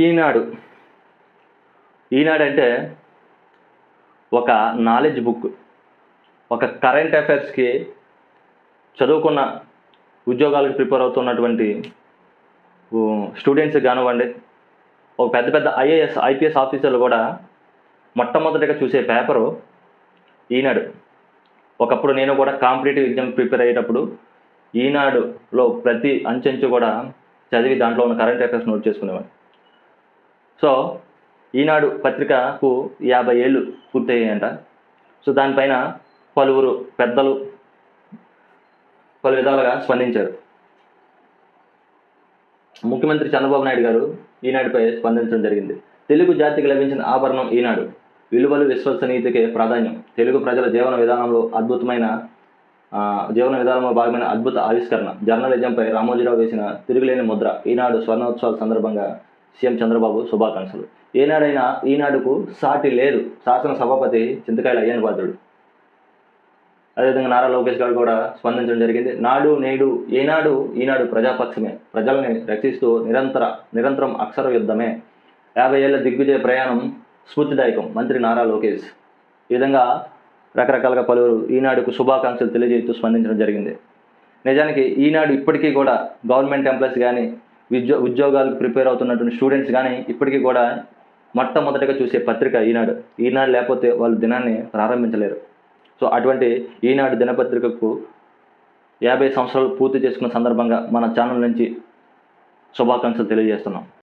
ఈనాడు ఈనాడు అంటే ఒక knowledge book ఒక కరెంట్ అఫైర్స్కి చదువుకున్న ఉద్యోగాలకు ప్రిపేర్ అవుతున్నటువంటి స్టూడెంట్స్ కానివ్వండి ఒక పెద్ద పెద్ద ఐఏఎస్ ఐపీఎస్ ఆఫీసర్లు కూడా మొట్టమొదటిగా చూసే పేపరు ఈనాడు. ఒకప్పుడు నేను కూడా కాంపిటేటివ్ ఎగ్జామ్ ప్రిపేర్ అయ్యేటప్పుడు ఈనాడులో ప్రతి అంచెంచు కూడా చదివి దాంట్లో ఉన్న కరెంట్ అఫైర్స్ నోట్ చేసుకునేవాడిని. సో ఈనాడు పత్రికకు యాభై ఏళ్ళు పూర్తయ్యాయంట. సో దానిపైన పలువురు పెద్దలు పలు విధాలుగా స్పందించారు. ముఖ్యమంత్రి చంద్రబాబు నాయుడు గారు ఈనాడుపై స్పందించడం జరిగింది. తెలుగు జాతికి లభించిన ఆభరణం ఈనాడు. విలువలు విశ్వసనీయతకే ప్రాధాన్యం. తెలుగు ప్రజల జీవన విధానంలో అద్భుతమైన జీవన విధానంలో భాగమైన అద్భుత ఆవిష్కరణ. జర్నలిజంపై రామోజీరావు వేసిన తిరుగులేని ముద్ర ఈనాడు స్వర్ణోత్సవాల సందర్భంగా సీఎం చంద్రబాబు శుభాకాంక్షలు. ఏనాడైనా ఈనాడుకు సాటి లేదు శాసన సభాపతి చింతకాయల అయ్యన్ పాత్రుడు. అదేవిధంగా నారా లోకేష్ గారు కూడా స్పందించడం జరిగింది. నాడు నేడు ఏనాడు ఈనాడు ప్రజాపక్షమే. ప్రజల్ని రక్షిస్తూ నిరంతర నిరంతరం అక్షర యుద్ధమే. యాభై ఏళ్ళ దిగ్విజయ ప్రయాణం స్ఫూర్తిదాయకం. మంత్రి నారా లోకేష్. ఈ విధంగా రకరకాలుగా పలువురు ఈనాడుకు శుభాకాంక్షలు తెలియజేస్తూ స్పందించడం జరిగింది. నిజానికి ఈనాడు ఇప్పటికీ కూడా గవర్నమెంట్ ఎంప్లాయీస్ కానీ ఉద్యో ఉద్యోగాలకు ప్రిపేర్ అవుతున్నటువంటి స్టూడెంట్స్ కానీ ఇప్పటికీ కూడా మొట్టమొదటిగా చూసే పత్రిక ఈనాడు. ఈనాడు లేకపోతే వాళ్ళు దినాన్ని ప్రారంభించలేరు. సో అటువంటి ఈనాడు దినపత్రికకు యాభై సంవత్సరాలు పూర్తి చేసుకున్న సందర్భంగా మన ఛానల్ నుంచి శుభాకాంక్షలు తెలియజేస్తున్నాం.